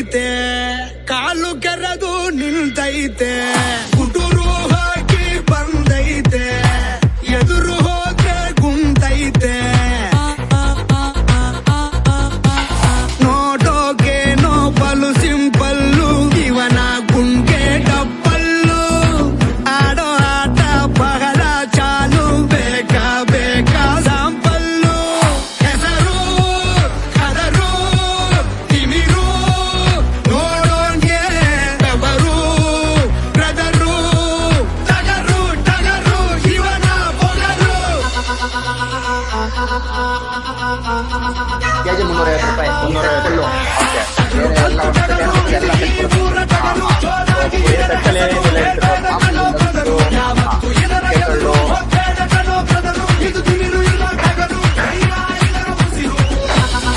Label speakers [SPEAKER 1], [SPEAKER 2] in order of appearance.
[SPEAKER 1] ನಿಂತೈತೆ call ಕೆರೆದು ನಿಂತೈತೆ
[SPEAKER 2] Ya yo me moré de papá, me moré de pelo.